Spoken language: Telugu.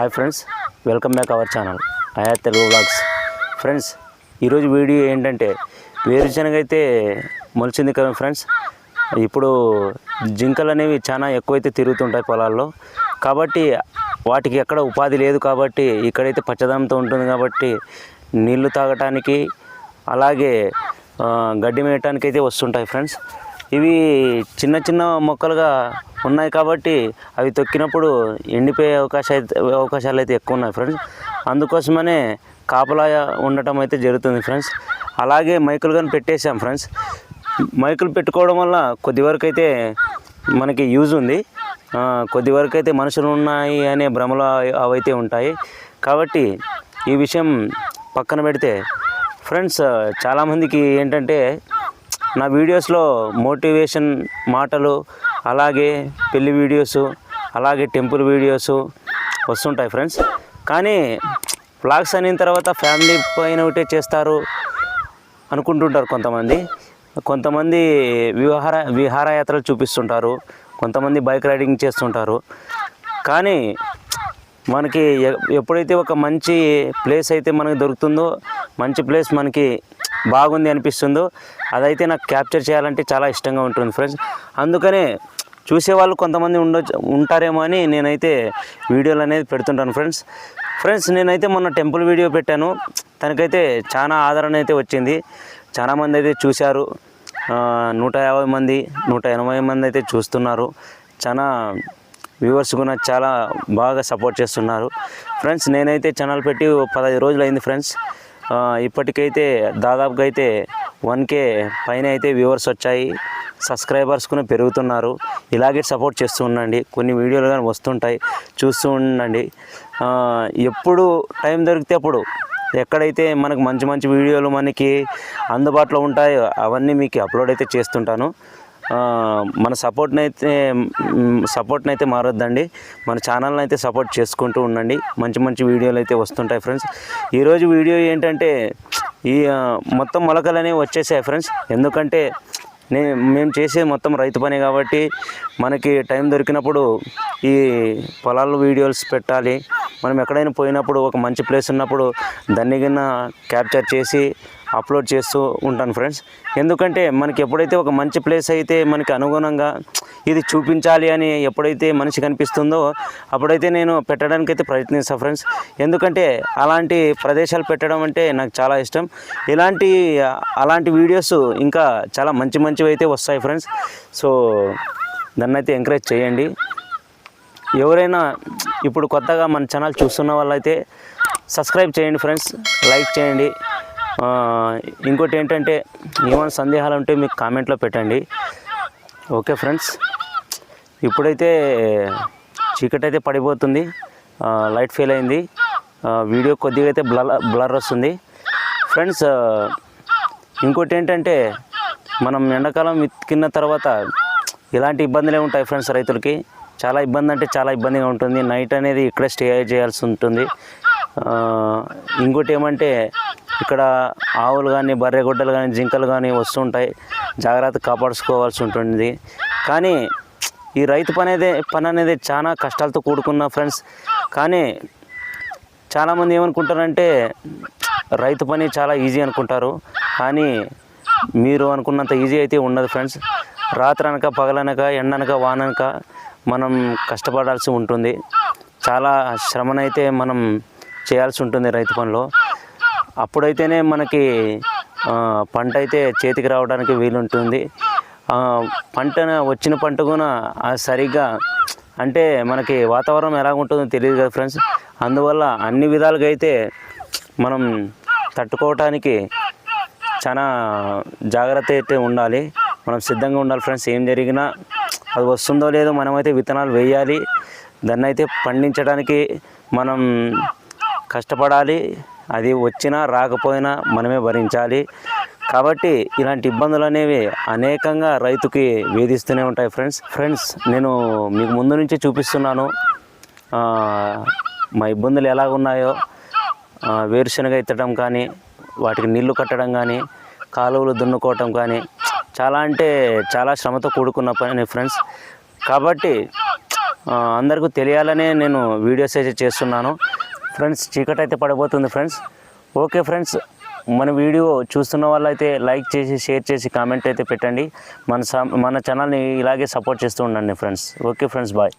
Hi friends welcome back our channel Aaya Telugu blogs friends ఈరోజు వీడియో ఏంటంటే వేరుశనగ అయితే మొలిచింది కదా ఫ్రెండ్స్ ఇప్పుడు జింకలు అనేవి చాలా ఎక్కువైతే తిరుగుతుంటాయి పొలాల్లో. కాబట్టి వాటికి ఎక్కడ ఉపాధి లేదు కాబట్టి ఇక్కడైతే పచ్చదనంతో ఉంటుంది కాబట్టి నీళ్ళు తాగటానికి అలాగే గడ్డి మేయటానికి అయితే వస్తుంటాయి ఫ్రెండ్స్ ఇవి చిన్న చిన్న మొక్కలుగా ఉన్నాయి కాబట్టి అవి తొక్కినప్పుడు ఎండిపోయే అవకాశం అయితే అవకాశాలు అయితే ఎక్కువ ఉన్నాయి ఫ్రెండ్స్. అందుకోసమనే కాపలా ఉండటం అయితే జరుగుతుంది ఫ్రెండ్స్. అలాగే మైకులు కానీ పెట్టేసాం ఫ్రెండ్స్. మైకులు పెట్టుకోవడం వల్ల కొద్ది వరకు అయితే మనకి యూజ్ ఉంది. కొద్ది వరకు అయితే మనుషులు ఉన్నాయి అనే భ్రమలు అవైతే ఉంటాయి. కాబట్టి ఈ విషయం పక్కన పెడితే ఫ్రెండ్స్ చాలామందికి ఏంటంటే నా వీడియోస్లో మోటివేషన్ మాటలు అలాగే పెళ్ళి వీడియోస్ అలాగే టెంపుల్ వీడియోస్ వస్తుంటాయి ఫ్రెండ్స్ కానీ బ్లాగ్స్ అయిన తర్వాత ఫ్యామిలీ పైన ఒకటే చేస్తారు అనుకుంటుంటారు కొంతమంది. కొంతమంది విహార విహారయాత్రలు చూపిస్తుంటారు. కొంతమంది బైక్ రైడింగ్ చేస్తుంటారు. కానీ మనకి ఎప్పుడైతే ఒక మంచి ప్లేస్ అయితే మనకు దొరుకుతుందో మంచి ప్లేస్ మనకి బాగుంది అనిపిస్తుందో అదైతే నాకు క్యాప్చర్ చేయాలంటే చాలా ఇష్టంగా ఉంటుంది ఫ్రెండ్స్. అందుకనే చూసేవాళ్ళు కొంతమంది ఉండొచ్చు ఉంటారేమో అని నేనైతే వీడియోలు అనేది పెడుతుంటాను ఫ్రెండ్స్. ఫ్రెండ్స్ నేనైతే మొన్న టెంపుల్ వీడియో పెట్టాను. తనకైతే చాలా ఆదరణ అయితే వచ్చింది. చాలామంది అయితే చూశారు. నూట యాభై మంది నూట ఎనభై మంది అయితే చూస్తున్నారు. చాలా వ్యూవర్స్ కూడా చాలా బాగా సపోర్ట్ చేస్తున్నారు. ఫ్రెండ్స్ నేనైతే ఛానల్ పెట్టి పదహైదు రోజులు అయింది ఫ్రెండ్స్. ఇప్పటికైతే దాదాపుగా అయితే వన్ కే పైన అయితే వ్యూవర్స్ వచ్చాయి. సబ్స్క్రైబర్స్ కూడా పెరుగుతున్నారు. ఇలాగే సపోర్ట్ చేస్తూ ఉండండి. కొన్ని వీడియోలు కానీ వస్తుంటాయి. చూస్తూ ఉండండి. ఎప్పుడు టైం దొరికితే అప్పుడు ఎక్కడైతే మనకు మంచి మంచి వీడియోలు మనకి అందుబాటులో ఉంటాయో అవన్నీ మీకు అప్లోడ్ అయితే చేస్తుంటాను. మన సపోర్ట్ని అయితే సపోర్ట్ని అయితే మారొద్దండి. మన ఛానల్ని అయితే సపోర్ట్ చేసుకుంటూ ఉండండి. మంచి మంచి వీడియోలు అయితే వస్తుంటాయి ఫ్రెండ్స్. ఈరోజు వీడియో ఏంటంటే ఈ మొత్తం మొలకలు అనేవి వచ్చేసాయి ఫ్రెండ్స్. ఎందుకంటే నే మేము చేసే మొత్తం రైతు పని కాబట్టి మనకి టైం దొరికినప్పుడు ఈ పొలాల వీడియోస్ పెట్టాలి. మనం ఎక్కడైనా పోయినప్పుడు ఒక మంచి ప్లేస్ ఉన్నప్పుడు దాన్ని కింద క్యాప్చర్ చేసి అప్లోడ్ చేస్తూ ఉంటాను ఫ్రెండ్స్. ఎందుకంటే మనకి ఎప్పుడైతే ఒక మంచి ప్లేస్ అయితే మనకి అనుగుణంగా ఇది చూపించాలి అని ఎప్పుడైతే మనిషి కనిపిస్తుందో అప్పుడైతే నేను పెట్టడానికి అయితే ప్రయత్నిస్తాను ఫ్రెండ్స్. ఎందుకంటే అలాంటి ప్రదేశాలు పెట్టడం అంటే నాకు చాలా ఇష్టం. ఇలాంటి అలాంటి వీడియోస్ ఇంకా చాలా మంచి మంచివి అయితే వస్తాయి ఫ్రెండ్స్. సో దాన్ని అయితే ఎంకరేజ్ చేయండి. ఎవరైనా ఇప్పుడు కొత్తగా మన ఛానల్ చూస్తున్న వాళ్ళైతే సబ్స్క్రైబ్ చేయండి ఫ్రెండ్స్. లైక్ చేయండి. ఇంకోటి ఏంటంటే ఏమైనా సందేహాలు ఉంటే మీకు కామెంట్లో పెట్టండి. ఓకే ఫ్రెండ్స్ ఇప్పుడైతే చీకటి అయితే పడిపోతుంది లైట్ ఫెయిల్ అయింది. వీడియో కొద్దిగా అయితే బ్లర్ బ్లర్ వస్తుంది. ఫ్రెండ్స్ ఇంకోటి ఏంటంటే మనం ఎండాకాలం విత్తికిన తర్వాత ఇలాంటి ఇబ్బందులే ఉంటాయి ఫ్రెండ్స్ రైతులకి. చాలా ఇబ్బంది అంటే చాలా ఇబ్బందిగా ఉంటుంది. నైట్ అనేది ఇక్కడే స్టే చేయాల్సి ఉంటుంది. ఇంకోటి ఏమంటే ఇక్కడ ఆవులు కానీ బర్రె గుడ్డలు కానీ జింకలు కానీ వస్తుంటాయి. జాగ్రత్త కాపాడుకోవాల్సి ఉంటుంది. కానీ ఈ రైతు పని అనేది పని అనేది చాలా కష్టాలతో కూడుకున్న ఫ్రెండ్స్. కానీ చాలామంది ఏమనుకుంటారంటే రైతు పని చాలా ఈజీ అనుకుంటారు. కానీ మీరు అనుకున్నంత ఈజీ అయితే ఉండదు ఫ్రెండ్స్. రాత్రి అనక పగలనక ఎండనక వాననక మనం కష్టపడాల్సి ఉంటుంది. చాలా శ్రమనైతే మనం చేయాల్సి ఉంటుంది రైతు పనిలో. అప్పుడైతేనే మనకి పంట అయితే చేతికి రావడానికి వీలుంటుంది. పంట వచ్చిన పంట కూడా సరిగ్గా అంటే మనకి వాతావరణం ఎలా ఉంటుందో తెలియదు కదా ఫ్రెండ్స్. అందువల్ల అన్ని విధాలుగా అయితే మనం తట్టుకోవటానికి చాలా జాగ్రత్త అయితే ఉండాలి. మనం సిద్ధంగా ఉండాలి ఫ్రెండ్స్. ఏం జరిగినా అది వస్తుందో లేదో మనమైతే విత్తనాలు వేయాలి. దాన్ని అయితే పండించడానికి మనం కష్టపడాలి. అది వచ్చినా రాకపోయినా మనమే భరించాలి. కాబట్టి ఇలాంటి ఇబ్బందులు అనేవి అనేకంగా రైతుకి వేధిస్తూనే ఉంటాయి ఫ్రెండ్స్. ఫ్రెండ్స్ నేను మీకు ముందు నుంచి చూపిస్తున్నాను. మా ఇబ్బందులు ఎలా ఉన్నాయో వేరుశనగ ఎత్తడం కానీ వాటికి నీళ్ళు కట్టడం కానీ కాలువలు దున్నుకోవటం కానీ చాలా అంటే చాలా శ్రమతో కూడుకున్న పని ఫ్రెండ్స్. కాబట్టి అందరికీ తెలియాలనే నేను వీడియోస్ అయితే చేస్తున్నాను. ఫ్రెండ్స్ చీకటి అయితే పడిపోతుంది ఫ్రెండ్స్. ఓకే ఫ్రెండ్స్ మన వీడియో చూస్తున్న వాళ్ళైతే లైక్ చేసి షేర్ చేసి కామెంట్ అయితే పెట్టండి. మన మన ఛానల్ని ఇలాగే సపోర్ట్ చేస్తూ ఉండండి ఫ్రెండ్స్. Okay friends bye.